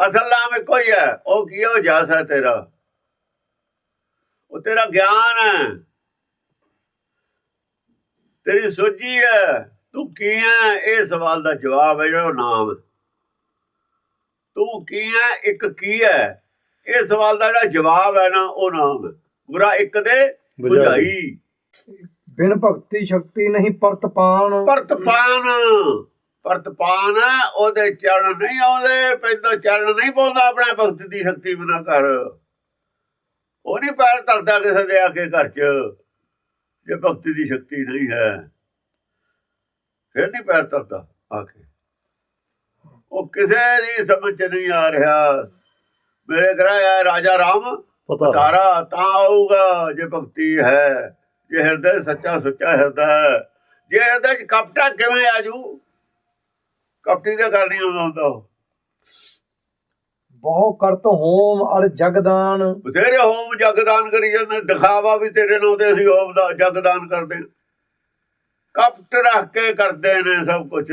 ਅਸਲ ਨਾਮ ਇੱਕੋ ਹੀ ਹੈ। ਉਹ ਕੀ ਹੈ? ਉਹ ਜਸ ਤੇਰਾ। ਉਹ ਤੇਰਾ ਗਿਆਨ ਹੈ। ਤੇਰੀ ਸੋਝੀ ਹੈ। ਤੂੰ ਕੀ ਹੈ? ਇਹ ਸਵਾਲ ਦਾ ਜਵਾਬ ਹੈ ਜਿਹੜਾ ਉਹ ਨਾਮ। ਤੂੰ ਕੀ ਹੈ? ਇੱਕ ਕੀ ਹੈ? ਇਹ ਸਵਾਲ ਦਾ ਜਿਹੜਾ ਜਵਾਬ ਹੈ ਨਾ ਉਹ ਨਾਮ। ਗੁਰਾ ਇੱਕ ਦੇ ਬੁਝਾਈ। ਬਿਨ ਭਗਤੀ ਸ਼ਕਤੀ ਨਹੀਂ ਪਰਤ ਪਾਣ ਪਰਤਪਾਨ। ਪਰਤਪਾਨ ਉਹਦੇ ਚਰਨ ਨਹੀਂ ਆਉਂਦੇ ਪੈਦਾ ਚਰਨ ਨਹੀਂ ਪਾਉਂਦਾ ਆਪਣੇ ਭਗਤ ਦੀ ਸ਼ਕਤੀ ਬਿਨਾ ਕਰ ਉਹ ਨਹੀਂ ਪੈਰ ਧਰਦਾ ਕਿਸੇ ਦੇ ਆ ਕੇ ਘਰ 'ਚ ਜੇ ਭਗਤੀ ਦੀ ਸ਼ਕਤੀ ਨਹੀਂ ਹੈ। ਫਿਰ ਨਹੀਂ ਪੈਰ ਧਰਦਾ ਆ ਕੇ। ਉਹ ਕਿਸੇ ਦੀ ਸਮਝ ਨਹੀਂ ਆ ਰਿਹਾ। ਮੇਰੇ ਘਰ ਰਾਜਾ ਰਾਮ ਤਾਰਾ ਤਾਂ ਆਊਗਾ ਜੇ ਭਗਤੀ ਹੈ। ਜੇ ਹਿਰਦੇ ਸੱਚਾ ਸੁੱਚਾ ਹਿਰਦਾ ਜੇ ਹਿਰਦੇ ਚ ਕਪਟਾ ਕਿਵੇਂ ਆਜੂ ਕਪਟੀ ਦਾ ਕਰਨੀ ਆਉਂਦਾ ਹੁੰਦਾ ਉਹ। ਬਹੁ ਕਰਤ ਹੋਮ ਅਰ ਜਗਦਾਨ। ਬਥੇਰੇ ਹੋਮ ਜਗਦਾਨ ਕਰੀ ਜਾਂਦੇ ਦਿਖਾਵਾ ਵੀ ਤੇਰੇ ਨਾਲ ਤੇ ਅਸੀਂ ਹੋਮ ਦਾ ਜਗਦਾਨ ਕਰਦੇ। ਕਪਟ ਰੱਖ ਕੇ ਕਰਦੇ ਨੇ ਸਭ ਕੁਝ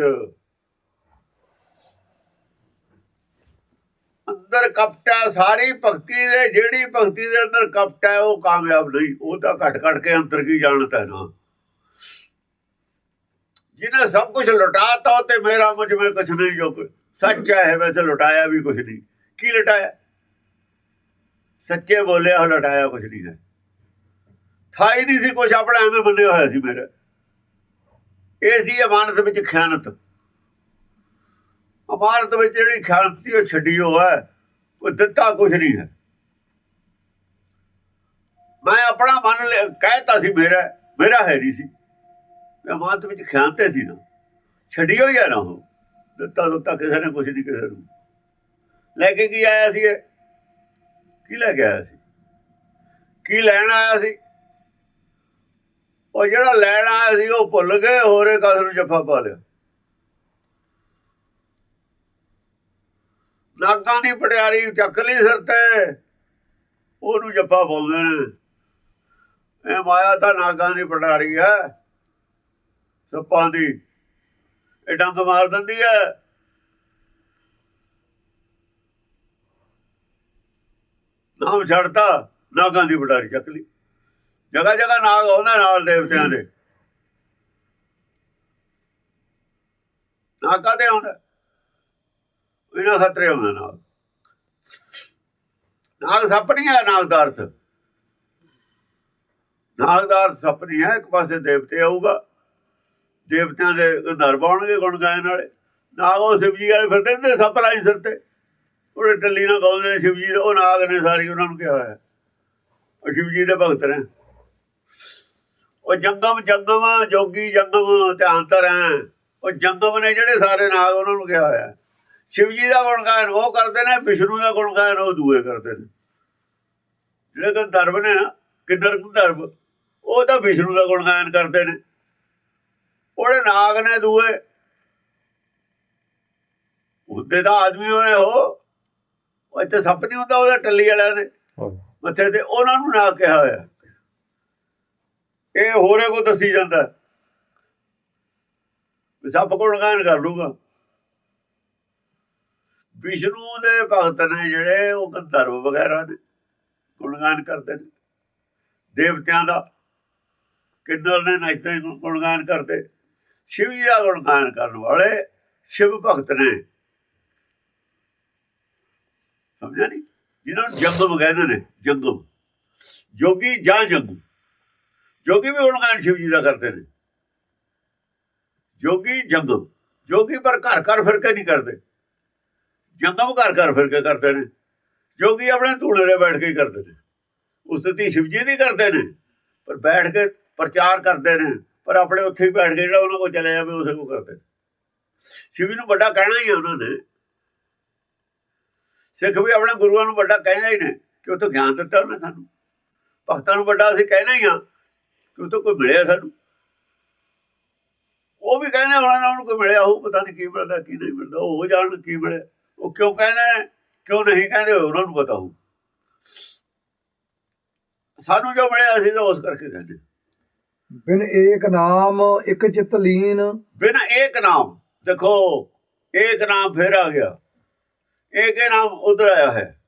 ਅੰਦਰ ਕਪਟ ਹੈ ਸਾਰੀ ਭਗਤੀ ਦੇ ਜਿਹੜੀ ਭਗਤੀ ਦੇ ਅੰਦਰ ਕਪਟ ਹੈ ਉਹ ਕਾਮਯਾਬ ਨਹੀਂ। ਉਹ ਤਾਂ ਘਟ ਘਟ ਕੇ ਅੰਦਰ ਕੀ ਜਾਣਦਾ ਹੈ ਨਾ। ਜਿਹਨੇ ਸਭ ਕੁਝ ਲੁਟਾਤਾ ਤੇ ਮੇਰਾ ਮੁਝ में ਕੁਝ ਨਹੀਂ ਜੋ ਸੱਚ ਹੈ ਵੈਸੇ ਲੁਟਾਇਆ ਵੀ ਕੁਝ ਨਹੀਂ। ਕੀ ਲੁਟਾਇਆ? ਸੱਚੇ ਬੋਲਿਆ ਹੋ ਲੁਟਾਇਆ ਕੁਝ ਨਹੀਂ ਹੈ। ਥਾ ਹੀ ਨਹੀਂ ਸੀ ਕੁਝ ਆਪਣਾ ਐਵੇਂ ਬੰਨਿਆ ਹੋਇਆ ਸੀ ਮੇਰਾ। ਇਹ ਸੀ ਅਮਾਨਤ ਵਿੱਚ ਖਿਆਨਤ। ਅਮਾਨਤ ਵਿੱਚ ਜਿਹੜੀ ਖਿਆਨਤ ਸੀ, ਉਹ ਛੱਡੀ ਹੋ। ਹੈ ਦਿੱਤਾ ਕੁਝ ਨਹੀਂ ਹੈ। ਮੈਂ ਆਪਣਾ ਮਨ ਲਿਆ ਕਹਿਤਾ ਸੀ ਮੇਰਾ ਮੇਰਾ ਹੈ ਨਹੀਂ ਸੀ। ਅਮਾਨਤ ਵਿੱਚ ਖਿਆਨਤੇ ਸੀ ਨਾ। ਛੱਡੀ ਹੋਈ ਹੈ ਨਾ ਉਹ। ਦਿੱਤਾ ਦਿੱਤਾ ਕਿਸੇ ਨੇ ਕੁਝ ਨਹੀਂ ਕਿਸੇ ਨੂੰ। ਲੈ ਕੇ ਕੀ ਆਇਆ ਸੀ ਇਹ? ਕੀ ਲੈ ਕੇ ਆਇਆ ਸੀ? ਕੀ ਲੈਣ ਆਇਆ ਸੀ? ਉਹ ਜਿਹੜਾ ਲੈਣ ਆਇਆ ਸੀ, ਉਹ ਭੁੱਲ ਗਏ, ਹੋਰੇ ਕਸ ਨੂੰ ਜੱਫਾ ਪਾ ਲਿਆ। ਨਾਗਾਂ ਦੀ ਪਟਿਆਰੀ ਚੱਕ ਲਈ ਸਿਰ ਤੇ। ਉਹਨੂੰ ਜੱਫਾ ਬੋਲਦੇ ਨੇ। ਇਹ ਮਾਇਆ ਤਾਂ ਨਾਗਾਂ ਦੀ ਪਟਿਆਰੀ ਹੈ। ਸੱਪਾਂ ਦੀ। ਇਹ ਡੰਗ ਮਾਰ ਦਿੰਦੀ ਹੈ ਨਾਮ ਛੱਡਤਾ ਨਾਗਾਂ ਦੀ ਬਟਾਰੀ ਚੱਕ ਲਈ। ਜਗਾ ਜਗਾ ਨਾਗ ਆਉਂਦਾ ਨਾਲ ਦੇਵਤਿਆਂ ਦੇ। ਨਾਗਾਂ ਤੇ ਆਉਂਦਾ? ਇਹਨਾਂ ਖਤਰੇ ਆਉਂਦਾ ਨਾਗ ਨਾਗ ਸੱਪ ਨਹੀਂ ਹੈ, ਨਾਗ ਦਾ ਅਰਥ। ਨਾਗ ਦਾ ਸੱਪ ਨਹੀਂ ਹੈ, ਇੱਕ ਪਾਸੇ ਦੇਵਤੇ ਆਊਗਾ। ਦੇਵਤਿਆਂ ਦੇ ਗੰਧਰ ਪਾਉਣਗੇ ਗੁਣ ਗਾਇਨ ਵਾਲੇ। ਨਾਗ ਉਹ ਸ਼ਿਵਜੀ ਵਾਲੇ ਫਿਰਦੇ ਨੇ ਸੱਪ ਲਾਈ ਸਿਰ ਤੇ। ਉਹਦੇ ਟੱਲੀ ਨਾਲ ਗਾਉਂਦੇ ਨੇ ਸ਼ਿਵ ਜੀ ਦੇ, ਉਹ ਨਾਗ ਨੇ ਸਾਰੀ ਉਹਨਾਂ ਨੂੰ ਕਿਹਾ ਹੋਇਆ। ਉਹ ਸ਼ਿਵਜੀ ਦੇ ਭਗਤ ਨੇ। ਉਹ ਜੰਗਮ ਜੰਗਮ, ਜੋਗੀ ਜੰਗਮ, ਧਿਆਨ ਧਰ ਹੈ ਉਹ ਜੰਗਮ ਨੇ ਜਿਹੜੇ ਸਾਰੇ ਨਾਗ ਉਹਨਾਂ ਨੂੰ ਕਿਹਾ ਹੋਇਆ। ਸ਼ਿਵਜੀ ਦਾ ਗੁਣਗਾਨ ਉਹ ਕਰਦੇ ਨੇ, ਵਿਸ਼ਨੂੰ ਦਾ ਗੁਣਗਾਨ ਉਹ ਦੂਏ ਕਰਦੇ ਨੇ। ਜਿਹੜੇ ਗੰਧਰਵ ਨੇ ਨਾ ਕਿੰਨਰ ਗੰਧਰਵ ਉਹ ਤਾਂ ਵਿਸ਼ਨੂੰ ਦਾ ਗੁਣਗਾਨ ਕਰਦੇ ਨੇ। ਉਹਦੇ ਨਾਗ ਨੇ ਦੂਏ। ਉਹਦੇ ਦਾ ਆਦਮੀ ਉਹਨੇ ਉਹ। ਉਹ ਇੱਥੇ ਸੱਪ ਨਹੀਂ ਹੁੰਦਾ ਉਹਦੇ ਟੱਲੀ ਵਾਲਿਆਂ ਦੇ। ਮੱਥੇ ਤੇ ਉਹਨਾਂ ਨੂੰ ਨਾ ਕਿਹਾ ਹੋਇਆ। ਇਹ ਹੋਰੇ ਕੋ ਦੱਸੀ ਜਾਂਦਾ। ਸੱਪ ਗੁਣਗਾਨ ਕਰ ਲੂਗਾ? ਵਿਸ਼ਨੂੰ ਦੇ ਭਗਤ ਨੇ ਜਿਹੜੇ ਉਹ ਗੰਧਰਵ ਵਗੈਰਾ ਨੇ ਗੁਣਗਾਨ ਕਰਦੇ ਨੇ। ਦੇਵਤਿਆਂ ਦਾ। ਕਿੰਨਰ ਨੇ ਨੱਚਦੇ ਗੁਣਗਾਨ ਕਰਦੇ। ਸ਼ਿਵ ਜੀ ਦਾ ਗੁਣਗਾਨ ਕਰਨ ਵਾਲੇ ਸ਼ਿਵ ਭਗਤ ਨੇ। ਸਮਝਿਆ ਨਹੀਂ ਜਿਹਨਾਂ ਨੂੰ ਜੰਗਮ ਕਹਿੰਦੇ ਨੇ, ਜੰਗਮ। ਜੋਗੀ ਜਾਂ ਜੰਗੂ। ਜੋਗੀ ਵੀ ਗੁਣਗਾਨ ਸ਼ਿਵ ਜੀ ਦਾ ਕਰਦੇ ਨੇ। ਜੋਗੀ, ਜੰਗਮ। ਜੋਗੀ ਪਰ ਘਰ ਘਰ ਫਿਰ ਕੇ ਨਹੀਂ ਕਰਦੇ। ਜੰਗਮ ਘਰ ਘਰ ਫਿਰ ਕੇ ਕਰਦੇ ਨੇ। ਜੋਗੀ ਆਪਣੇ ਧੂਣੇ 'ਤੇ ਬੈਠ ਕੇ ਕਰਦੇ ਨੇ। ਉਸਤਤੀ ਸ਼ਿਵ ਜੀ ਦੀ ਕਰਦੇ ਨੇ। ਪਰ ਬੈਠ ਕੇ ਪ੍ਰਚਾਰ ਕਰਦੇ ਨੇ। ਪਰ ਆਪਣੇ ਉੱਥੇ ਹੀ ਬੈਠ ਕੇ ਜਿਹੜਾ ਉਹਨਾਂ ਕੋਲ ਚਲੇ ਜਾਵੇ, ਉਸੇ ਕੋ ਕਰਦੇ। ਸ਼ਿਵੀ ਨੂੰ ਵੱਡਾ ਕਹਿਣਾ ਹੀ ਹੈ ਉਹਨਾਂ ਨੇ। ਸਿੱਖ ਵੀ ਆਪਣੇ ਗੁਰੂਆਂ ਨੂੰ ਵੱਡਾ ਕਹਿੰਦੇ ਹੀ ਨੇ ਕਿ ਉਹ ਤੋਂ ਗਿਆਨ ਦਿੱਤਾ ਉਹਨੇ ਸਾਨੂੰ। ਭਗਤਾਂ ਨੂੰ ਵੱਡਾ ਅਸੀਂ ਕਹਿਣਾ ਹੀ ਆ ਕਿ ਉਹ ਤੋਂ ਕੋਈ ਮਿਲਿਆ ਸਾਨੂੰ। ਉਹ ਵੀ ਕਹਿੰਦੇ ਉਹਨਾਂ ਨਾ ਉਹਨੂੰ ਕੋਈ ਮਿਲਿਆ ਉਹ ਪਤਾ ਨਹੀਂ ਕੀ ਮਿਲਦਾ, ਕੀ ਨਹੀਂ ਮਿਲਦਾ। ਉਹ ਹੋ ਜਾਣ ਕੀ ਮਿਲਿਆ। ਉਹ ਕਿਉਂ ਕਹਿੰਦੇ ਨੇ, ਕਿਉਂ ਨਹੀਂ ਕਹਿੰਦੇ ਉਹਨਾਂ ਨੂੰ ਪਤਾ ਹੋ ਸਾਨੂੰ ਜੋ ਮਿਲਿਆ ਅਸੀਂ ਤਾਂ ਉਸ ਕਰਕੇ ਕਹਿੰਦੇ। ਬਿਨ ਏਕ ਨਾਮ ਇੱਕ ਚਿਤ ਲੀਨ। ਬਿਨ ਏਕ ਨਾਮ ਦੇਖੋ ਏਕ ਨਾਮ ਫੇਰ ਆ ਗਿਆ। ਏਕ ਨਾਮ ਉਧਰ ਆਇਆ ਹੈ।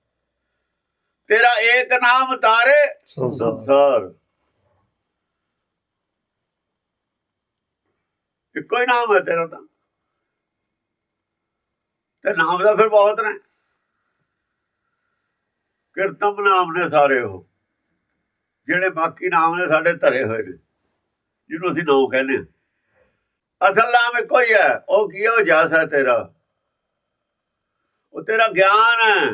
ਤੇਰਾ ਏਕ ਨਾਮ ਤਾਰੇ ਸੰਸਾਰ। ਇੱਕੋ ਹੀ ਨਾਮ ਹੈ ਤੇਰਾ ਤਾਂ। ਤੇ ਨਾਮ ਦਾ ਫਿਰ ਬਹੁਤ ਨੇ। ਕਿਰਤਮ ਨਾਮ ਨੇ ਸਾਰੇ ਉਹ ਜਿਹੜੇ ਬਾਕੀ ਨਾਮ ਨੇ ਸਾਡੇ ਧਰੇ ਹੋਏ ਨੇ। ਜਿਹਨੂੰ ਅਸੀਂ ਨਾਮ ਕਹਿੰਦੇ ਅਸਲ ਨਾਮ ਇੱਕੋ ਹੀ ਹੈ। ਉਹ ਕੀ ਹੈ? ਉਹ ਜਸ ਹੈ ਤੇਰਾ। ਉਹ ਤੇਰਾ ਗਿਆਨ ਹੈ।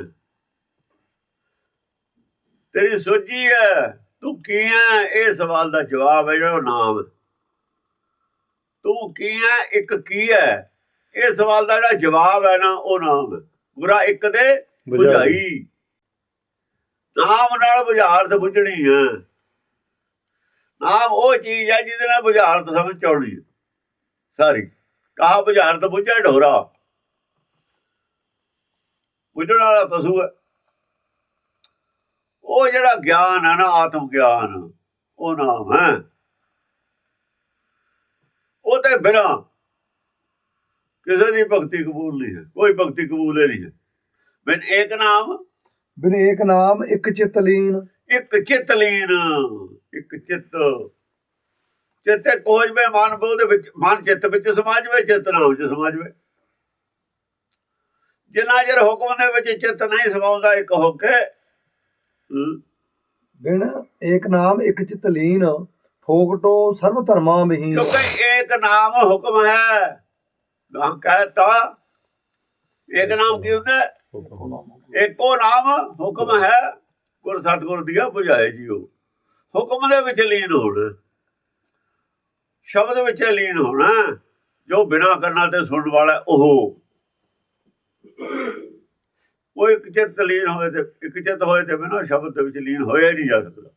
ਤੇਰੀ ਸੋਝੀ ਹੈ। ਤੂੰ ਕੀ ਹੈ? ਇਹ ਸਵਾਲ ਦਾ ਜਵਾਬ ਹੈ ਜਿਹੜਾ ਉਹ ਨਾਮ ਤੂੰ ਕੀ ਹੈ? ਇੱਕ ਕੀ ਹੈ? ਇਹ ਸਵਾਲ ਦਾ ਜਿਹੜਾ ਜਵਾਬ ਹੈ ਨਾ ਉਹ ਨਾਮ ਗੁਰਾ ਇੱਕ ਦੇ ਬੁਝਾਈ। ਨਾਮ ਨਾਲ ਬੁਝਾਰਤ ਬੁਝਣੀ ਹੈ। ਨਾਮ ਉਹ ਚੀਜ਼ ਹੈ ਜਿਹਦੇ ਨਾਲ ਬੁਝਾਰਤ ਸਮਝ ਚ ਆਉਣੀ ਹੈ। ਸਾਰੀ। ਕਹਾ ਬੁਝਾਰਤ ਬੁਝੇ ਢੋਰਾ। ਬੁਝਣ ਵਾਲਾ ਪਸ਼ੂ ਹੈ। ਉਹ ਜਿਹੜਾ ਗਿਆਨ ਹੈ ਨਾ ਆਤਮ ਗਿਆਨ ਉਹ ਨਾਮ ਹੈ। ਉਹ ਤੇ ਬਿਨਾ ਕਿਸੇ ਦੀ ਭਗਤੀ ਕਬੂਲ ਨਹੀਂ ਹੈ। ਕੋਈ ਭਗਤੀ ਕਬੂਲ ਨਹੀਂ ਹੈ। ਬਿਨ ਏਕ ਨਾਮ। ਬਿਨ ਏਕ ਨਾਮ ਇੱਕ ਚਿਤ ਲੀਨ। ਇੱਕ ਚਿਤ ਲੀਨ। ਇੱਕ ਚਿਤ। ਚਿੱਤੇ ਕੋਜ ਮੇ ਮਨ ਬੋ ਦੇ ਵਿੱਚ ਮਨ ਚਿੱਤ ਵਿੱਚ ਸਮਾਜ ਵਿੱਚ ਚਿੱਤ ਨਾਮ ਚ ਸਮਾਜ ਵਿੱਚ। ਜਿੰਨਾ ਚਿਰ ਹੁਕਮ ਦੇ ਵਿੱਚ ਚਿੱਤ ਨਹੀਂ ਸਮਾਉਂਦਾ ਇੱਕ ਹੋ। ਕੇ ਬਿਨ ਏਕ ਨਾਮ ਇੱਕ ਚਿਤ ਲੀਨ ਫੋਕਟੋ ਸਰਬ ਧਰਮਾਂ ਵਿਹੀਨ। ਕਿਉਂਕਿ ਏਕ ਨਾਮ ਹੁਕਮ ਹੈ। ਗਾਂ ਕਹਤਾ ਏਕ ਨਾਮ ਕੀ ਹੁੰਦਾ? ਏਕੋ ਨਾਮ। ਹੁਕਮ ਹੈ। ਗੁਰ ਸਤਗੁਰ ਦੀਆ 부ਝਾਏ ਜੀਓ ਹੁਕਮ ਦੇ ਵਿੱਚ ਲੀਨ ਹੋਣਾ। ਸ਼ਬਦ ਵਿੱਚ ਲੀਨ ਹੋਣਾ ਜੋ ਬਿਨਾ ਕਰਨਾ ਤੇ ਸੁਣਨ ਵਾਲਾ ਉਹ। ਉਹ ਇੱਕ ਚਿੱਤ ਲੀਨ ਹੋਏ ਤੇ ਇੱਕ ਚਿੱਤ ਹੋਏ ਤੇ ਬਿਨਾ ਸ਼ਬਦ ਦੇ ਵਿੱਚ ਲੀਨ ਹੋਇਆ ਨਹੀਂ ਜਾ ਸਕਦਾ।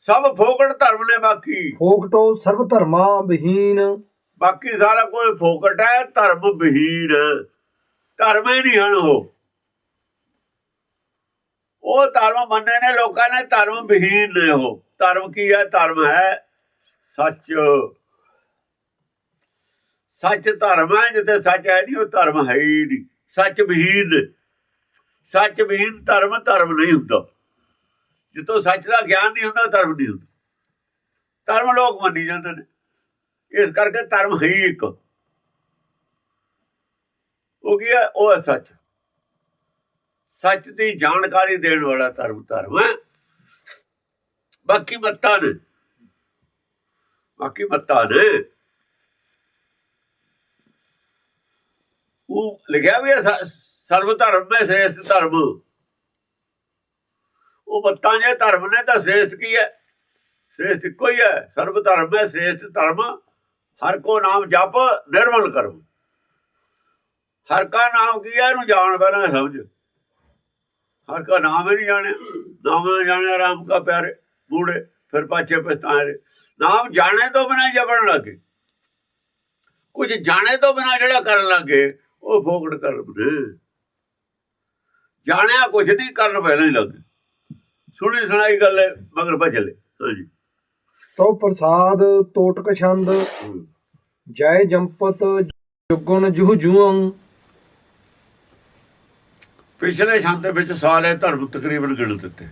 ਸਭ ਫੋਕਟ ਧਰਮ ਨੇ ਬਾਕੀ। ਫੋਕਟੋ ਸਰਬ ਧਰਮਾਂ ਵਿਹੀਨ ਬਾਕੀ ਸਾਰਾ ਕੁਝ ਫੋਕਟ ਹੈ ਧਰਮ ਵਿਹੀਨ। ਧਰਮ ਹੀ ਨਹੀਂ ਹਨ ਉਹ। ਉਹ ਧਰਮ ਮੰਨੇ ਨੇ, ਲੋਕਾਂ ਨੇ ਧਰਮ ਵਿਹੀਨ ਨੇ ਉਹ। ਧਰਮ ਕੀ ਹੈ? ਧਰਮ ਹੈ ਸੱਚ। ਸੱਚ ਧਰਮ ਹੈ, ਜਿੱਥੇ ਸੱਚ ਹੈ ਨਹੀਂ, ਉਹ ਧਰਮ ਹੈ ਹੀ ਨਹੀਂ। ਸੱਚ ਵਿਹੀਨ ਸੱਚ ਵਿਹੀਨ ਧਰਮ ਧਰਮ ਨਹੀਂ ਹੁੰਦਾ। ਜਿੱਥੋਂ ਸੱਚ ਦਾ ਗਿਆਨ ਨਹੀਂ ਹੁੰਦਾ, ਧਰਮ ਨਹੀਂ ਹੁੰਦਾ। ਧਰਮ ਲੋਕ ਮੰਨੀ ਜਾਂਦੇ ਨੇ। ਇਸ ਕਰਕੇ ਧਰਮ ਹੈ ਹੀ ਇੱਕ। ਉਹ ਕੀ ਹੈ? ਉਹ ਹੈ ਸੱਚ। ਸੱਚ ਦੀ ਜਾਣਕਾਰੀ ਦੇਣ ਵਾਲਾ ਧਰਮ ਧਰਮ ਹੈ। ਬਾਕੀ ਮੱਤਾਂ ਨੇ। ਬਾਕੀ ਮੱਤਾਂ ਨੇ। ਉਹ ਲਿਖਿਆ ਵੀ ਸਰਵ ਧਰਮ ਮੈਂ ਸ੍ਰੇਸ਼ਟ ਧਰਮ। ਉਹ ਮੱਤਾਂ ਜੇ ਧਰਮ ਨੇ ਤਾਂ ਸ੍ਰੇਸ਼ਟ ਕੀ ਹੈ? ਸ੍ਰੇਸ਼ਟ ਇੱਕੋ ਹੀ ਹੈ। ਸਰਵ ਧਰਮ ਹੈ, ਸ੍ਰੇਸ਼ਟ ਧਰਮ। ਹਰ ਕੋ ਨਾਮ ਜਪ, ਨਿਰਮਲ ਕਰਮ। ਹਰ ਕਾ ਨਾਮ ਕੀ ਹੈ? ਇਹਨੂੰ ਜਾਣ ਪਹਿਲਾਂ ਸਮਝ। ਹਰ ਕਾ ਨਾਮ ਹੀ ਨਹੀਂ ਜਾਣਿਆ। ਨਾਮ ਨਾ ਜਾਣਿਆ ਰਾਮ ਕਾ ਪਿਆਰੇ ਬੂੜੇ ਫਿਰ ਪਾਛੇ ਪਛਤਾਏ ਨਾਮ ਜਾਣੇ ਤੋਂ ਬਿਨਾਂ ਜਪਣ ਲੱਗੇ। ਕੁਝ ਜਾਣੇ ਤੋਂ ਬਿਨਾਂ ਜਿਹੜਾ ਕਰਨ ਲੱਗੇ ਉਹ ਫੋਕੜ ਕਰ ਬਣੇ ਜਾਣਿਆ ਕੁਝ ਨਹੀਂ ਕਰਨ ਪਹਿਲਾਂ ਹੀ ਲੱਗੇ। ਸੁਣੀ ਸੁਣਾਈ ਗੱਲ ਹੈ ਮਗਰ ਭੱਜ ਲੈ ਹਾਂਜੀ। ਤੋ ਪ੍ਰਸਾਦ ਤੋਟਕ ਛੰਦ। ਜੈ ਜੰਪਤ ਜੁਗਣ ਜੁਹ ਜੂਅੰ ਪਿਛਲੇ ਛੰਦ ਦੇ ਵਿੱਚ ਸਾਰੇ ਧਰਮ ਤਕਰੀਬਨ ਗਿਣ ਦਿੱਤੇ।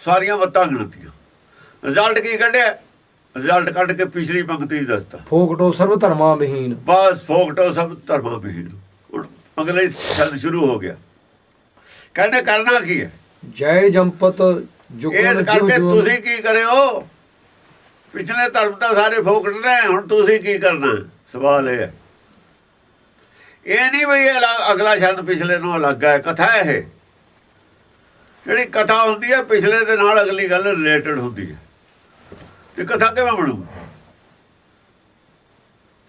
ਸਾਰੀਆਂ ਵੱਤਾਂ ਗਿਣਤੀਆਂ। ਰਿਜ਼ਲਟ ਕੀ ਕੱਢਿਆ? ਰਿਜ਼ਲਟ ਕੱਢ ਕੇ ਪਿਛਲੀ ਪੰਕਤੀ ਦੱਸਤਾ। ਫੋਕਟੋ ਸਰਬ ਧਰਮਾਂ ਵਿਹੀਨ ਬਸ ਫੋਕਟੋ ਸਭ ਧਰਮਾਂ ਵਿਹੀਨ ਅਗਲੇ ਛੰਦ ਸ਼ੁਰੂ ਹੋ ਗਿਆ। ਕਹਿੰਦੇ ਕਰਨਾ ਕੀ ਹੈ? ਜੈ ਜੰਪਤ ਜੁਹ ਕਰਕੇ ਤੁਸੀਂ ਕੀ ਕਰਿਓ? ਪਿਛਲੇ ਧਰਮ ਤਾਂ ਸਾਰੇ ਫੋਕਟ ਨੇ ਹੁਣ ਤੁਸੀਂ ਕੀ ਕਰਨਾ? ਸਵਾਲ ਇਹ ਹੈ। ਇਹ ਨਹੀਂ ਵੀ ਅਗਲਾ ਛੰਦ ਪਿਛਲੇ ਨੂੰ ਅਲੱਗ ਹੈ ਕਥਾ ਹੈ ਇਹ। ਜਿਹੜੀ ਕਥਾ ਹੁੰਦੀ ਹੈ ਪਿਛਲੇ ਦੇ ਨਾਲ ਅਗਲੀ ਗੱਲ ਰਿਲੇਟਡ ਹੁੰਦੀ ਹੈ। ਤੇ ਕਥਾ ਕਿਵੇਂ ਬਣੂ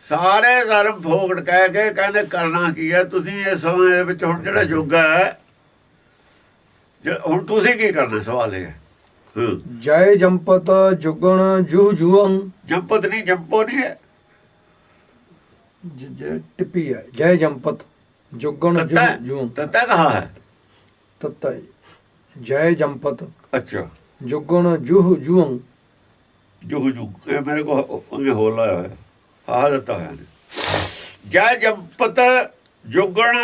ਸਾਰੇ ਧਰਮ ਫੋਕਟ ਕਹਿ ਕੇ ਕਹਿੰਦੇ ਕਰਨਾ ਕੀ ਹੈ? ਤੁਸੀਂ ਇਸ ਸਮੇਂ ਵਿੱਚ ਹੁਣ ਜਿਹੜਾ ਯੁੱਗ ਹੈ ਜੇ- ਹੁਣ ਤੁਸੀਂ ਕੀ ਕਰਨਾ? ਸਵਾਲ ਇਹ ਜੈ ਜੰਪਤ ਜੁਗਣ ਜੁਹ ਜੂਅੰ। ਜੰਪਤ ਨਹੀਂ ਜੰਪੋ ਨਹੀਂ ਹੈ। ਜ- ਜ- ਟਿੱਪੀ ਹੈ। ਜੈ ਜੰਪਤ ਜੁਗਣ ਜੂਅੰ ਤੱਤਾ ਕਹਾ ਹੈ? ਤੱਤਾ ਹੈ। ਜੈ ਜੰਪਤ ਅੱਛਾ। ਜੁਗਣ ਜੁਹ ਜੂਅੰ ਜੁਗ ਜੁਗ ਇਹ ਮੇਰੇ ਕੋ ਉਹਨੇ ਹੋਰ ਲਾਇਆ ਹਾਂ ਦਿੱਤਾ ਹੋਇਆ ਨੇ ਜੈ ਜੰਪਤ ਜੁਗਣ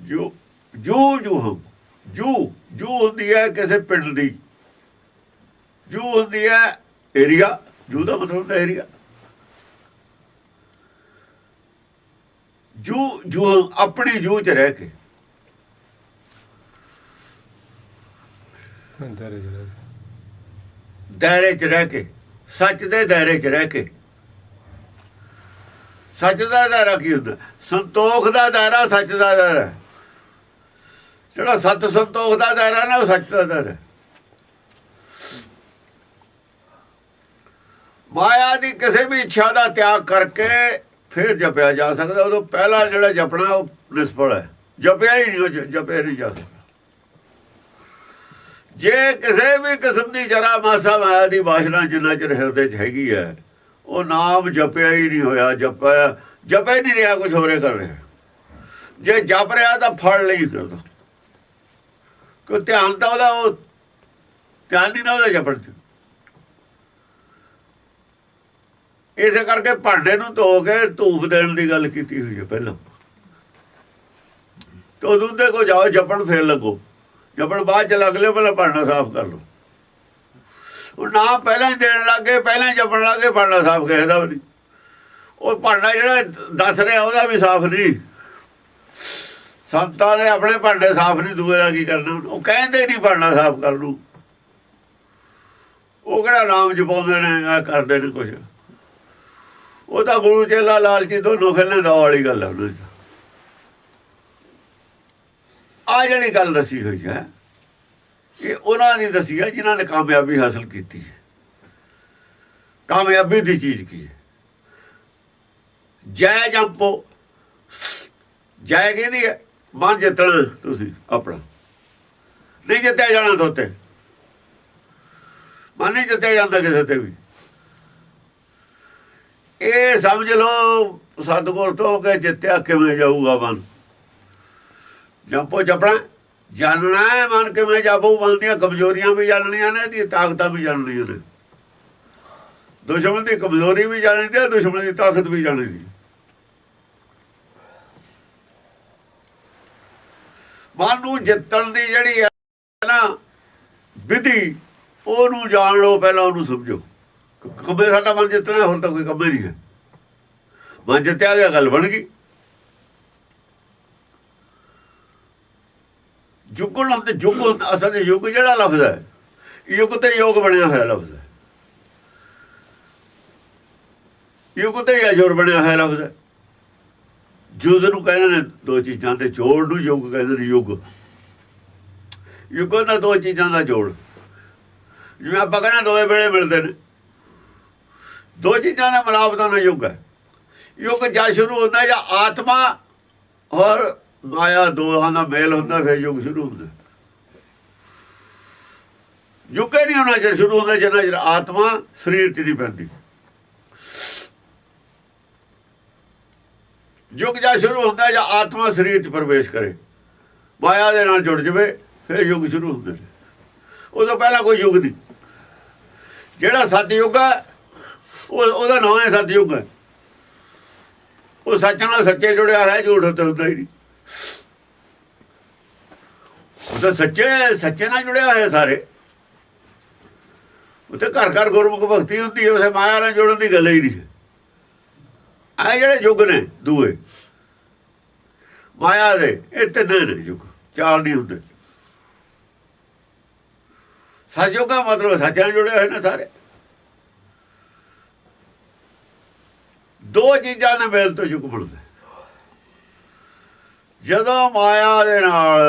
ਜੂ ਜੂ ਜੂ ਜੂ ਜੂ ਹੁੰਦੀ ਹੈ ਕਿਸੇ ਪਿੰਡ ਦੀ। ਜੂ ਹੁੰਦੀ ਹੈ ਏਰੀਆ ਜੂ ਦਾ ਮਤਲਬ ਏਰੀਆ ਜੂ ਜੂ ਆਪਣੀ ਜੂ ਚ ਰਹਿ ਕੇ ਦਾਇਰੇ ਚ ਰਹਿ ਕੇ। ਸੱਚ ਦੇ ਦਾਇਰੇ 'ਚ ਰਹਿ ਕੇ ਸੱਚ ਦਾ ਦਾਇਰਾ ਕੀ ਹੁੰਦਾ ਸੰਤੋਖ ਦਾ ਦਾਇਰਾ ਸੱਚ ਦਾ ਦਾਇਰਾ। ਜਿਹੜਾ ਸਤ ਸੰਤੋਖ ਦਾ ਦਾਇਰਾ ਨਾ ਉਹ ਸੱਚ ਦਾ ਦਾਇਰਾ ਹੈ। ਮਾਇਆ ਦੀ ਕਿਸੇ ਵੀ ਇੱਛਾ ਦਾ ਤਿਆਗ ਕਰਕੇ ਫਿਰ ਜਪਿਆ ਜਾ ਸਕਦਾ, ਉਦੋਂ ਪਹਿਲਾ ਜਿਹੜਾ ਜਪਣਾ, ਉਹ ਨਿਸਫਲ ਹੈ। ਜਪਿਆ ਹੀ ਨਹੀਂ ਉਹ ਜਪਿਆ ਨਹੀਂ ਜਾ ਸਕਦਾ। ਜੇ ਕਿਸੇ ਵੀ ਕਿਸਮ ਦੀ ਜਰਾ ਮਾਸਾ ਮਾਇਆ ਦੀ ਬਾਸ਼ਨਾ ਜਿੰਨਾ ਚਿਰ ਹਿਰਦੇ 'ਚ ਹੈਗੀ ਹੈ, ਉਹ ਨਾਮ ਜਪਿਆ ਹੀ ਨਹੀਂ ਹੋਇਆ, ਜਪਿਆ ਜਪਿਆ ਹੀ ਨਹੀਂ ਰਿਹਾ ਕੁਝ ਹੋਰੇ ਕਰ ਰਿਹਾ ਜੇ ਜਪ ਰਿਹਾ ਤਾਂ ਫੜ ਲਈ ਕਰਦਾ ਕੋ ਧਿਆਨ ਤਾਂ ਉਹਦਾ, ਉਹ ਧਿਆਨ ਨਹੀਂ ਨਾ ਉਹਦਾ ਜਪਣ 'ਚ। ਇਸੇ ਕਰਕੇ ਭਾਂਡੇ ਨੂੰ ਧੋ ਕੇ ਧੂਪ ਦੇਣ ਦੀ ਗੱਲ ਕੀਤੀ ਹੋਈ ਹੈ ਪਹਿਲਾਂ। ਤੋ ਦੁੱਧੇ ਕੋ ਜਾਓ, ਜਪਣ ਫੇਰ ਲੱਗੋ। ਜਪਣ ਬਾਅਦ ਚ ਲੱਗ ਲਿਓ, ਪਹਿਲਾਂ ਭਾਂਡਾ ਸਾਫ਼ ਕਰ ਲਓ। ਉਹ ਨਾ ਪਹਿਲਾਂ ਹੀ ਦੇਣ ਲੱਗੇ ਪਹਿਲਾਂ ਹੀ ਜਪਣ ਲੱਗੇ ਭਾਂਡਾ ਸਾਫ਼ ਕਿਸੇ ਵੀ ਨਹੀਂ। ਉਹ ਭਾਂਡਾ ਜਿਹੜਾ ਦੱਸ ਰਿਹਾ, ਉਹਦਾ ਵੀ ਸਾਫ਼ ਨਹੀਂ। ਸੰਤਾਂ ਨੇ ਆਪਣੇ ਭਾਂਡੇ ਸਾਫ਼ ਨਹੀਂ, ਦੂਏ ਦਾ ਕੀ ਕਰਨਾ? ਉਹ ਕਹਿੰਦੇ ਨਹੀਂ ਭਾਂਡਾ ਸਾਫ਼ ਕਰ ਲੂ ਉਹ ਕਿਹੜਾ ਨਾਮ ਜਪਾਉਂਦੇ ਨੇ ਆ ਕਰਦੇ ਨੇ ਕੁਝ ਉਹ ਤਾਂ ਗੁਰੂ ਚੇਲਾ ਲਾਲਚੀ ਦੋਨੋਂ ਖੇਲਣ ਦਾ ਵਾਲੀ ਗੱਲ ਹੈ ਉਹਨਾਂ ਦੀ ਆ ਜਿਹੜੀ ਗੱਲ ਦੱਸੀ ਹੋਈ ਹੈ, ਇਹ ਉਹਨਾਂ ਦੀ ਦੱਸੀ ਹੈ, ਜਿਨ੍ਹਾਂ ਨੇ ਕਾਮਯਾਬੀ ਹਾਸਲ ਕੀਤੀ ਹੈ। ਕਾਮਯਾਬੀ ਦੀ ਚੀਜ਼ ਕੀ ਹੈ? ਜੈ ਜੰਪੋ ਜੈ ਕਿਹਦੀ ਹੈ, ਮਨ ਜਿੱਤਣਾ ਤੁਸੀਂ ਆਪਣਾ। ਨਹੀਂ ਜਿੱਤਿਆ ਜਾਣਾ ਤੋਤੇ ਮਨ ਨਹੀਂ ਜਿੱਤਿਆ ਜਾਂਦਾ ਕਿਸੇ ਤੇ ਵੀ। ਇਹ ਸਮਝ ਲਓ, ਸਤਿਗੁਰ ਤੋਂ ਕਿ ਜਿੱਤਿਆ ਕਿਵੇਂ ਜਾਊਗਾ ਮਨ। ਜਪੋ ਜਪਣਾ, ਜਾਣਨਾ ਹੈ ਮਨ ਕਿਵੇਂ ਜਾਪੂ, ਮਨ ਦੀਆਂ ਕਮਜ਼ੋਰੀਆਂ ਵੀ ਜਾਣਨੀਆਂ ਨੇ ਦੀ ਤਾਕਤਾਂ ਵੀ ਜਾਣਨੀਆਂ ਨੇ। ਦੁਸ਼ਮਣ ਦੀ ਕਮਜ਼ੋਰੀ ਵੀ ਜਾਣਨੀ ਤੇ ਦੁਸ਼ਮਣ ਦੀ ਤਾਕਤ ਵੀ ਜਾਣਨੀ ਦੀ ਮਨ ਨੂੰ ਜਿੱਤਣ ਦੀ ਜਿਹੜੀ ਹੈ ਨਾ ਵਿਧੀ, ਉਹਨੂੰ ਜਾਣ ਲਓ, ਪਹਿਲਾਂ ਉਹਨੂੰ ਸਮਝੋ। ਕੰਮੇ ਸਾਡਾ ਮਨ ਜਿੱਤਣਾ ਹੋਰ ਤਾਂ ਕੋਈ ਕੰਮ ਨਹੀਂ ਹੈ। ਮਨ ਜਿੱਤਿਆ ਗਿਆ, ਗੱਲ ਬਣ ਗਈ। ਜੁਗਣ ਹੁੰਦੇ ਜੁਗ ਹੁੰਦਾ- ਅਸਲ ਦੇ ਯੁੱਗ ਜਿਹੜਾ ਲਫ਼ਜ਼ ਹੈ, ਯੁੱਗ ਤੇ ਯੋਗ ਬਣਿਆ ਹੋਇਆ ਲਫ਼ਜ਼ ਹੈ। ਯੁੱਗ ਤੇ ਅਜੋਰ ਬਣਿਆ ਹੋਇਆ ਲਫ਼ਜ਼ ਹੈ। ਜੁਦ ਨੂੰ ਕਹਿੰਦੇ ਨੇ ਦੋ ਚੀਜ਼ਾਂ ਦੇ ਜੋੜ ਨੂੰ ਯੁੱਗ ਕਹਿੰਦੇ ਨੇ, ਯੁੱਗ। ਯੁੱਗਾਂ ਦਾ ਦੋ ਚੀਜ਼ਾਂ ਦਾ ਜੋੜ। ਜਿਵੇਂ ਆਪਾਂ ਕਹਿੰਦੇ ਦੋਵੇਂ ਵੇਲੇ ਮਿਲਦੇ ਨੇ। ਦੋ ਚੀਜ਼ਾਂ ਦਾ ਮਿਲਾਪ ਦਾ ਯੁੱਗ ਹੈ। ਯੁੱਗ ਜਾਂ ਸ਼ੁਰੂ ਹੁੰਦਾ ਜਾਂ ਆਤਮਾ ਔਰ ਮਾਇਆ ਦੋਹਾਂ ਦਾ ਮੇਲ ਹੁੰਦਾ, ਫਿਰ ਯੁੱਗ ਸ਼ੁਰੂ ਹੁੰਦਾ। ਯੁੱਗ ਨਹੀਂ ਹੋਣਾ ਜਦ ਸ਼ੁਰੂ ਹੁੰਦਾ, ਜਿੰਨਾ ਚਿਰ ਆਤਮਾ ਸਰੀਰ 'ਚ ਨਹੀਂ ਪੈਂਦੀ। ਯੁੱਗ ਜਾਂ ਸ਼ੁਰੂ ਹੁੰਦਾ ਜਾਂ ਆਤਮਾ ਸਰੀਰ 'ਚ ਪ੍ਰਵੇਸ਼ ਕਰੇ। ਮਾਇਆ ਦੇ ਨਾਲ ਜੁੜ ਜਵੇ, ਫਿਰ ਯੁੱਗ ਸ਼ੁਰੂ ਹੁੰਦੇ ਨੇ। ਉਦੋਂ ਪਹਿਲਾਂ ਕੋਈ ਯੁੱਗ ਨਹੀਂ। ਜਿਹੜਾ ਸਤਯੁੱਗ ਹੈ ਉਹ ਉਹਦਾ ਨਾਮ ਹੈ ਸਤਯੁੱਗ ਹੈ ਉਹ ਸੱਚ ਨਾਲ ਸੱਚੇ ਜੁੜਿਆ ਹੈ ਝੂਠ ਉੱਤੇ ਹੁੰਦਾ ਹੀ ਨਹੀਂ। ਉਹ ਤਾਂ ਸੱਚੇ ਸੱਚੇ ਨਾਲ ਜੁੜਿਆ ਹੋਇਆ ਸਾਰੇ। ਉੱਥੇ ਘਰ ਘਰ ਗੁਰਮੁਖ ਭਗਤੀ ਹੁੰਦੀ ਹੈ ਉਸੇ ਮਾਇਆ ਨਾਲ ਜੁੜਨ ਦੀ ਗੱਲ ਹੀ ਨਹੀਂ। ਆ ਜਿਹੜੇ ਯੁੱਗ ਨੇ ਦੂਏ, ਮਾਇਆ ਦੇ, ਇਹ ਤਿੰਨ ਨੇ ਯੁੱਗ, ਚਾਰ ਨਹੀਂ ਹੁੰਦੇ। ਸਤਯੁੱਗ ਮਤਲਬ ਸੱਚ ਨਾਲ ਜੁੜੇ ਹੋਏ ਨੇ ਸਾਰੇ। ਦੋ ਚੀਜ਼ਾਂ ਨਾਲ ਮੇਲ ਤੋਂ ਯੁੱਗ ਬਣਦਾ ਜਦੋਂ ਮਾਇਆ ਦੇ ਨਾਲ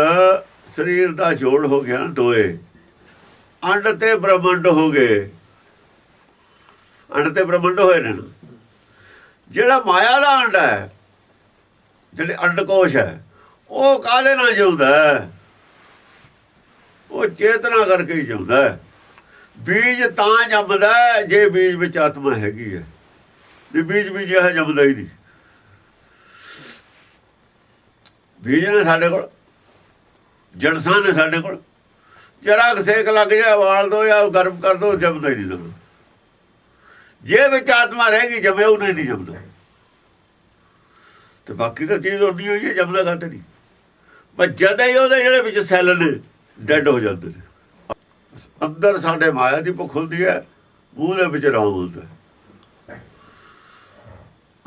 ਸਰੀਰ ਦਾ ਜੋੜ ਹੋ ਗਿਆ ਨਾ ਦੋਏ, ਅੰਡ ਤੇ ਬ੍ਰਹਮੰਡ ਹੋ ਗਏ। ਅੰਡ ਤੇ ਬ੍ਰਹਮੰਡ ਹੋਏ ਨੇ ਜਿਹੜਾ ਮਾਇਆ ਦਾ ਅੰਡ ਹੈ, ਜਿਹੜੇ ਅੰਡਕੋਸ਼ ਹੈ, ਉਹ ਕਾਹਦੇ ਨਾਲ ਜਿਉਂਦਾ ਉਹ ਚੇਤਨਾ ਕਰਕੇ ਹੀ ਜਿਉਂਦਾ ਬੀਜ ਤਾਂ ਜੰਮਦਾ ਜੇ ਬੀਜ ਵਿੱਚ ਆਤਮਾ ਹੈਗੀ ਹੈ। ਵੀ ਬੀਜ ਵੀ ਜਿਹਾ ਜੰਮਦਾ ਹੀ ਨਹੀਂ। ਬੀਜ ਨੇ ਸਾਡੇ ਕੋਲ, ਜੜਸਾਂ ਨੇ ਸਾਡੇ ਕੋਲ। ਜਰਾ ਕੁ ਸੇਕ ਲੱਗ ਜਾ ਵਾਲ ਦੋ ਜਾਂ ਗਰਮ ਕਰ ਦੋ, ਜੰਮਦਾ ਹੀ ਨਹੀਂ ਦਮ ਜੇ ਵਿੱਚ ਆਤਮਾ ਰਹੇਗੀ ਜਮੇ ਉਹਨੇ ਨਹੀਂ ਜੰਮਦਾ। ਤੇ ਬਾਕੀ ਤਾਂ ਚੀਜ਼ ਹੁੰਦੀ ਹੋਈ ਹੈ, ਜੰਮਦਾ ਘੱਟ ਨਹੀਂ। ਪਰ ਜਦ ਹੀ ਉਹਦੇ ਜਿਹੜੇ ਵਿੱਚ ਸੈੱਲ ਨੇ, ਡੈੱਡ ਹੋ ਜਾਂਦੇ ਨੇ। ਅੰਦਰ ਸਾਡੇ ਮਾਇਆ ਦੀ ਭੁੱਖ ਹੁੰਦੀ ਹੈ, ਮੂੰਹ ਦੇ ਵਿੱਚ ਰਾਮ ਹੁੰਦਾ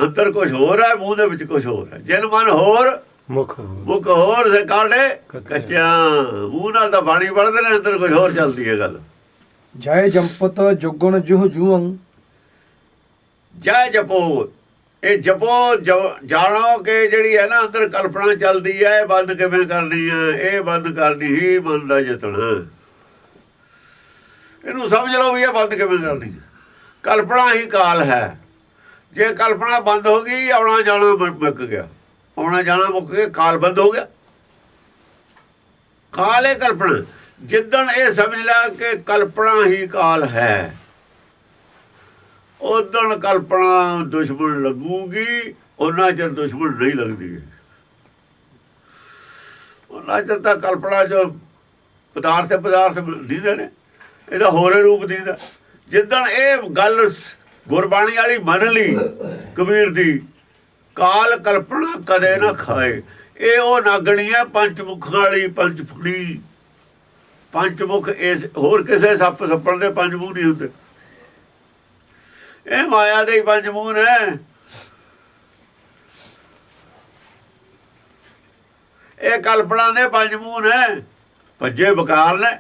ਅੰਦਰ ਕੁਝ ਹੋਰ ਹੈ ਮੂੰਹ ਦੇ ਵਿੱਚ ਕੁਝ ਹੋਰ ਹੈ। ਜਨ ਮਨ ਹੋਰ ਮੁਖ ਮੁਖ ਹੋਰ ਸੇ ਕਾਢੇ ਕੱਚਾ। ਮੂੰਹ ਨਾਲ ਤਾਂ ਬਾਣੀ ਪੜਦੇ ਨੇ ਅੰਦਰ ਕੁਝ ਹੋਰ ਚੱਲਦੀ ਹੈ ਗੱਲ। ਜੈ ਜੰਪਤ ਜੁਗਣ ਜੁਹ ਜੂੰ। ਜੈ ਜਪੋ। ਇਹ ਜਪੋ ਜਾਣੋ ਕਿ ਜਿਹੜੀ ਹੈ ਨਾ ਅੰਦਰ ਕਲਪਨਾ ਚੱਲਦੀ ਹੈ ਇਹ ਬੰਦ ਕਿਵੇਂ ਕਰਨੀ ਹੈ? ਇਹ ਬੰਦ ਕਰਨੀ ਹੀ ਮਨ ਦਾ ਯਤਨ। ਇਹਨੂੰ ਸਮਝ ਲਓ ਵੀ ਇਹ ਬੰਦ ਕਿਵੇਂ ਕਰਨੀ ਹੈ। ਕਲਪਨਾ ਹੀ ਕਾਲ ਹੈ। ਜੇ ਕਲਪਨਾ ਬੰਦ ਹੋ ਗਈ, ਆਉਣਾ ਜਾਣਾ ਮੁੱਕ ਗਿਆ। ਆਉਣਾ ਜਾਣਾ ਮੁੱਕ ਗਿਆ, ਕਾਲ ਬੰਦ ਹੋ ਗਿਆ। ਕਾਲ ਹੈ ਕਲਪਨਾ। ਜਿੱਦਣ ਇਹ ਸਮਝ ਲਿਆ ਕਿ ਕਲਪਨਾ ਹੀ ਕਾਲ ਹੈ ਉਦਣ ਕਲਪਨਾ ਦੁਸ਼ਮਣ ਲੱਗੂਗੀ ਉਹਨਾਂ ਚਿਰ ਦੁਸ਼ਮਣ ਨਹੀਂ ਲੱਗਦੀ ਉਹਨਾਂ ਚਿਰ ਤਾਂ ਕਲਪਨਾ ਜੋ ਪਦਾਰਥ ਪਦਾਰਥ ਦੀਦੇ ਨੇ, ਇਹਦਾ ਹੋਰੇ ਰੂਪ ਦੀਦਾ। ਜਿੱਦਣ ਇਹ ਗੱਲ ਗੁਰਬਾਣੀ ਵਾਲੀ ਮੰਨ ਲਈ ਕਬੀਰ ਦੀ। ਕਾਲ ਕਲਪਨਾ ਕਦੇ ਨਾ ਖਾਏ। ਇਹ ਉਹ ਨਾਗਣੀ ਹੈ ਪੰਜ ਵਾਲੀ ਪੰਜ ਫੁੜੀ ਪੰਜ ਇਸ ਹੋਰ ਕਿਸੇ ਸੱਪ ਸੱਪਣ ਦੇ ਪੰਜ ਮੂੰਹ ਨਹੀਂ ਹੁੰਦੇ। ਇਹ ਮਾਇਆ ਦੇ ਪੰਜ ਮੂੰਹ ਨੇ। ਇਹ ਕਲਪਨਾ ਦੇ ਪੰਜ ਮੂੰਹ ਨੇ। ਭੱਜੇ ਬਕਾਰ ਨੇ।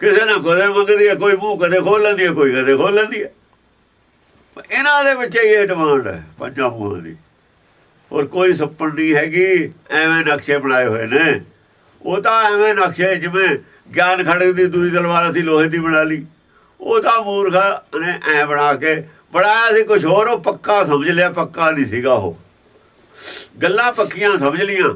ਕਿਸੇ ਨਾ ਕਦੇ ਮੰਗਦੀ ਹੈ, ਕੋਈ ਮੂੰਹ ਕਦੇ ਖੋਲ ਲੈਂਦੀ ਹੈ, ਕੋਈ ਕਦੇ ਖੋਲ ਲੈਂਦੀ ਹੈ। ਇਹਨਾਂ ਦੇ ਵਿੱਚ ਹੀ ਇਹ ਡਿਮਾਂਡ ਹੈ, ਪੰਜਾਂ ਮੂੰਹਾਂ ਦੀ। ਔਰ ਕੋਈ ਸੱਪਣ ਨਹੀਂ ਹੈਗੀ, ਐਵੇਂ ਨਕਸ਼ੇ ਬਣਾਏ ਹੋਏ ਨੇ। ਉਹ ਤਾਂ ਐਵੇਂ ਨਕਸ਼ੇ ਜਿਵੇਂ ਗਿਆਨ ਖੜੇ ਦੀ ਦੂਜੀ ਤਲਵਾਰ ਅਸੀਂ ਲੋਹੇ ਦੀ ਬਣਾ ਲਈ। ਉਹ ਤਾਂ ਮੂਰਖ ਨੇ ਐ ਬਣਾ ਕੇ ਬਣਾਇਆ ਸੀ ਕੁਝ ਹੋਰ, ਉਹ ਪੱਕਾ ਸਮਝ ਲਿਆ, ਪੱਕਾ ਨਹੀਂ ਸੀਗਾ ਉਹ। ਗੱਲਾਂ ਪੱਕੀਆਂ ਸਮਝ ਲੀਆਂ।